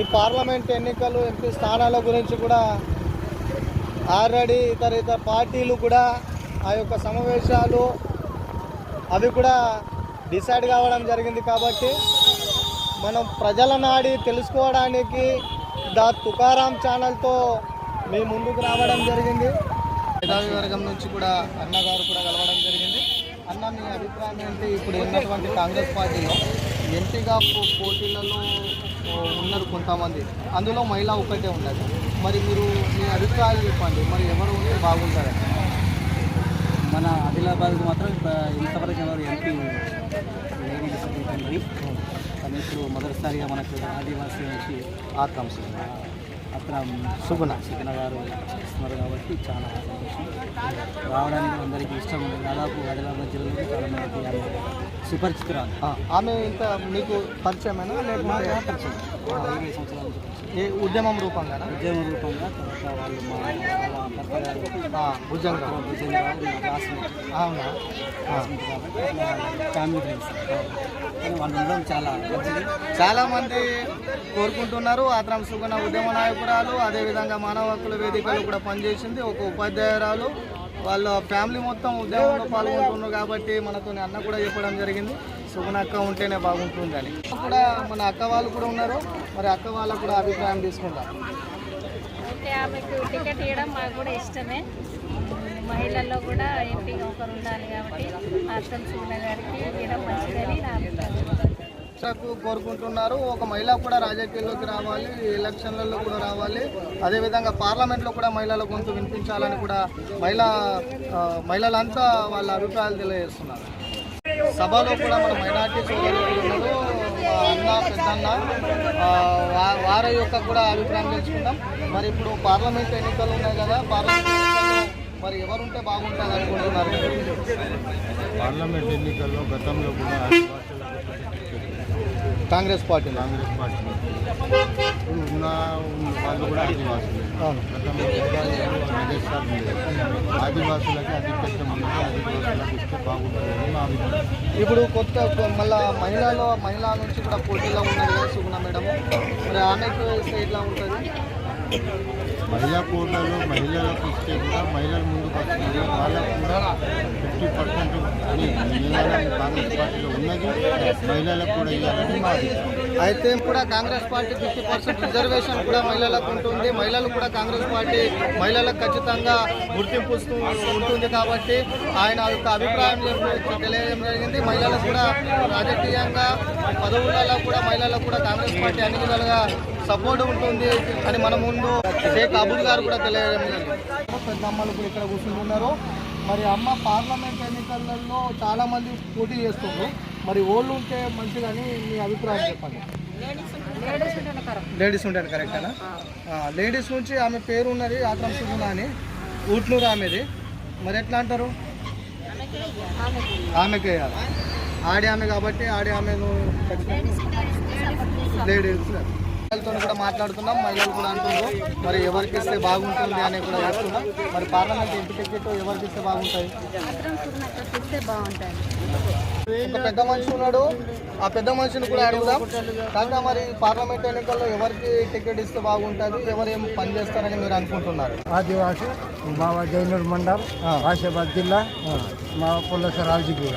ఈ పార్లమెంట్ ఎన్నికలు ఎంపీ స్థానాల గురించి కూడా ఆల్రెడీ ఇతర ఇతర పార్టీలు కూడా ఆ యొక్క సమావేశాలు అవి కూడా డిసైడ్ కావడం జరిగింది కాబట్టి మనం ప్రజల నాడి తెలుసుకోవడానికి దా తుకారాం ఛానల్తో మీ ముందుకు రావడం జరిగింది. మేధావి వర్గం నుంచి కూడా అన్నగారు కూడా కలవడం జరిగింది. అన్న మీ అభిప్రాయం ఏంటి? ఇప్పుడు ఉన్నటువంటి కాంగ్రెస్ పార్టీలో ఎంపీగా పో- పోటీలలో ఉన్నారు కొంతమంది. అందులో మహిళ ఒకటే ఉన్నది మరి మీరు మీ అభిప్రాయాలు చెప్పండి. మరి ఎవరు ఉంటే బాగుంటారు? మన ఆదిలాబాద్కు మాత్రం ఇంతవరకు ఎవరు ఎంపీ లేడీస్ కానీ ఇప్పుడు మొదటిసారిగా మనకు ఆదివాసీ నుంచి ఆకాంక్ష అక్కడ సుగుణ. సుగుణ గారు ఇస్తున్నారు కాబట్టి చాలా సంతోషం. రావడానికి అందరికీ ఇష్టం ఉంది. దాదాపు ఆదిలాబాద్ జిల్లాలో చాలా మంది సుపరిచితురాలు ఆమె ఇంత మీకు పరిచయమేనా? లేకపోతే పరిచయం. ఇరవై సంవత్సరాల నుంచి పరిచయం. ఏ ఉద్యమం రూపంగానా? ఉద్యమ రూపంగా తర్వాత వాళ్ళు మా భర్త గారు భుజంగా. భుజంగ గారు మా క్లాస్మేట్ అవునా. ఫ్యామిలీ ఫ్రెండ్స్ వాళ్ళు ఉండడం చాలా మంచిది. చాలా మంది కోరుకుంటున్నారు. ఆత్రం సుగుణ ఉద్యమ నాయకురాలు అదేవిధంగా మానవ హక్కుల వేదికలు కూడా పనిచేసింది. ఒక ఉపాధ్యాయురాలు. వాళ్ళ ఫ్యామిలీ మొత్తం ఉద్యోగంలో పాల్గొంటున్నారు కాబట్టి మనతో అన్న కూడా చెప్పడం జరిగింది. సుగుణ అక్క ఉంటేనే బాగుంటుంది అని. కూడా మన అక్క వాళ్ళు కూడా ఉన్నారు. మరి అక్క వాళ్ళకు కూడా అభిప్రాయం తీసుకుందాం. అయితే ఆమెకు టికెట్ ఇవ్వడం మాకు కూడా ఇష్టమే. మహిళల్లో కూడా ఎంపీగా ఒకరు ఉండాలి కాబట్టి అర్థం సూర్ణ గారికి ఇవ్వడం మంచిదని నా అభిప్రాయం. కు కోరుకుంటున్నారు. ఒక మహిళ కూడా రాజకీయాల్లోకి రావాలి ఎలక్షన్లలో కూడా రావాలి. అదేవిధంగా పార్లమెంట్లో కూడా మహిళల గొంతు వినిపించాలని కూడా మహిళా మహిళలంతా వాళ్ళ అభిప్రాయాలు తెలియజేస్తున్నారు. సభలో కూడా మన మైనార్టీ సోదరులు మా అన్న పెద్దన్న వారి యొక్క కూడా అభిప్రాయం తెలుసుకుందాం. మరి ఇప్పుడు పార్లమెంట్ ఎన్నికలు ఉన్నాయి కదా పార్లమెంట్ మరి ఎవరుంటే బాగుంటుంది అనుకుంటున్నారు? పార్లమెంట్ ఎన్నికల్లో గతంలో కూడా కాంగ్రెస్ పార్టీ కాంగ్రెస్ పార్టీ ఉన్న వాళ్ళు కూడా ఆదివాసులు. ఆదివాసులకి అధిపత్యం ఉన్నది ఆదివాసులకు ఇస్తే బాగుంటుందని మా ఇప్పుడు కొత్త మళ్ళా మహిళలో మహిళ నుంచి కూడా పోటీలో ఉన్నది కదా సుగుణ మేడం. మరి ఆమెకు ఇస్తే ఎట్లా ఉంటుంది? మహిళా కోటాలో మహిళలకు ఇస్తే కూడా మహిళలు ముందుకు వస్తున్నారు. వాళ్ళకు కూడా ఫిఫ్టీ పర్సెంట్ అని ఉన్నది మహిళలకు కూడా ఇవ్వాలని మాది అయితే కూడా Congress party fifty percent reservation కూడా మహిళలకు ఉంటుంది. మహిళలు కూడా కాంగ్రెస్ పార్టీ మహిళలకు ఖచ్చితంగా గుర్తింపు ఉంటుంది కాబట్టి ఆయన యొక్క అభిప్రాయం తెలియడం జరిగింది. మహిళలకు కూడా రాజకీయంగా పదవులలో కూడా మహిళలకు కూడా కాంగ్రెస్ పార్టీ అన్ని విధాలుగా సపోర్ట్ ఉంటుంది అని మన ముందు షేక్ అబుల్ గారు కూడా తెలియడం జరిగింది. పెద్ద అమ్మలు కూడా ఇక్కడ కూర్చుంటున్నారు మరి అమ్మ పార్లమెంట్ ఎన్నికలలో చాలా మంది పోటీ చేస్తున్నారు మరి ఓళ్ళు ఉంటే మంచిదని మీ అభిప్రాయం చెప్పండి. లేడీస్ ఉంటేనే కరెక్టేనా లేడీస్ నుంచి ఆమె పేరు ఉన్నది ఆత్రం సుగుణ అని ఊట్లూరు ఆమెది. మరి ఎట్లా అంటారు? ఆమెకే వేయాలి. ఆడి ఆమె కాబట్టి ఆడి ఆమెను లేడీస్ మహిళలతో కూడా మాట్లాడుతున్నాం. మహిళలు కూడా అంటున్నారు. మరి ఎవరికి ఇస్తే బాగుంటుంది అని కూడా చెప్తున్నాం మరి పార్లమెంట్ ఎంపీ టికెట్ ఎవరికి ఇస్తే బాగుంటుంది ఒక పెద్ద మనిషి ఉన్నాడు. ఆ పెద్ద మనిషిని కూడా అడుగుదాం. కాగా మరి పార్లమెంట్ ఎన్నికల్లో ఎవరికి టికెట్ ఇస్తే బాగుంటుంది? ఎవరు ఏం పని చేస్తారని మీరు అనుకుంటున్నారు? ఆదివాసి మా జైనూర్ మండల్ ఆసిఫాబాద్ జిల్లా మా పుల్లస రాజుగూడ.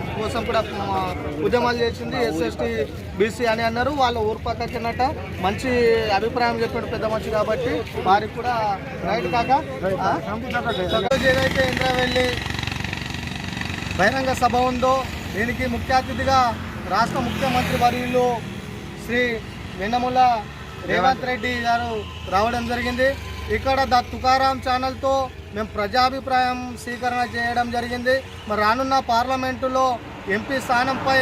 కోసం కూడా ఉద్యమాలు చేసింది ఎస్ఎస్టీ బీసీ అని అన్నారు. వాళ్ళ ఊరు పక్కకిన్నట మంచి అభిప్రాయం చెప్పాడు పెద్ద మనిషి కాబట్టి వారికి కూడా రైట్ కాక ఏదైతే ఇంద్రవెల్లి బహిరంగ సభ ఉందో దీనికి ముఖ్య అతిథిగా రాష్ట్ర ముఖ్యమంత్రి వర్యులు శ్రీ వెన్నముల రేవంత్ రెడ్డి గారు రావడం జరిగింది. ఇక్కడ ద తుకారాం ఛానల్తో మేము ప్రజాభిప్రాయం స్వీకరణ చేయడం జరిగింది. మరి రానున్న పార్లమెంటులో ఎంపీ స్థానంపై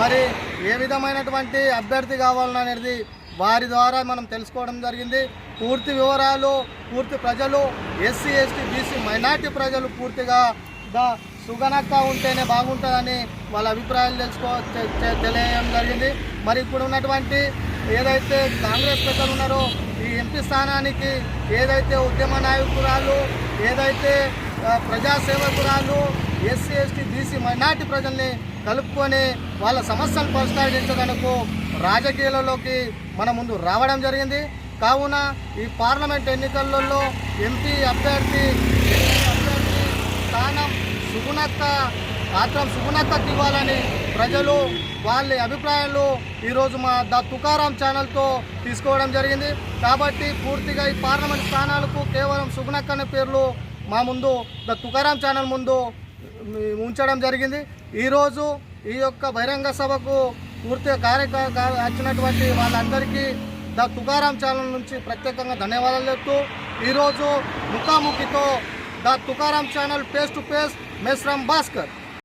మరి ఏ విధమైనటువంటి అభ్యర్థి కావాలనేది వారి ద్వారా మనం తెలుసుకోవడం జరిగింది. పూర్తి వివరాలు పూర్తి ప్రజలు ఎస్సీ ఎస్టీ బీసీ మైనార్టీ ప్రజలు పూర్తిగా ద సుగనక్క ఉంటేనే బాగుంటుందని వాళ్ళ అభిప్రాయాలు తెలుసుకో తెలియడం జరిగింది. మరి ఇప్పుడు ఉన్నటువంటి ఏదైతే కాంగ్రెస్ పెద్దలు ఉన్నారో ఎంపీ స్థానానికి ఏదైతే ఉద్యమ నాయకురాలు ఏదైతే ప్రజాసేవకురాలు ఎస్సీ ఎస్టీ బీసీ మైనార్టీ ప్రజల్ని కలుపుకొని వాళ్ళ సమస్యలు పరిష్కరించడానికి రాజకీయాలలోకి మన ముందు రావడం జరిగింది. కావున ఈ పార్లమెంట్ ఎన్నికలలో ఎంపీ అభ్యర్థి అభ్యర్థి స్థానం సుగుణత్త రాష్ట్రం సుగుణక్కకి ఇవ్వాలని ప్రజలు వాళ్ళ అభిప్రాయాలు ఈరోజు మా ద తుకారాం ఛానల్తో తీసుకోవడం జరిగింది. కాబట్టి పూర్తిగా ఈ పార్లమెంట్ స్థానాలకు కేవలం సుగుణక్క అనే పేర్లు మా ముందు ద తుకారాం ఛానల్ ముందు ఉంచడం జరిగింది. ఈరోజు ఈ యొక్క బహిరంగ సభకు పూర్తిగా కార్యక వచ్చినటువంటి వాళ్ళందరికీ ద తుకారాం ఛానల్ నుంచి ప్రత్యేకంగా ధన్యవాదాలు చెప్తూ ఈరోజు ముఖాముఖితో the Tukaram channel face to face Mesram Bhaskar.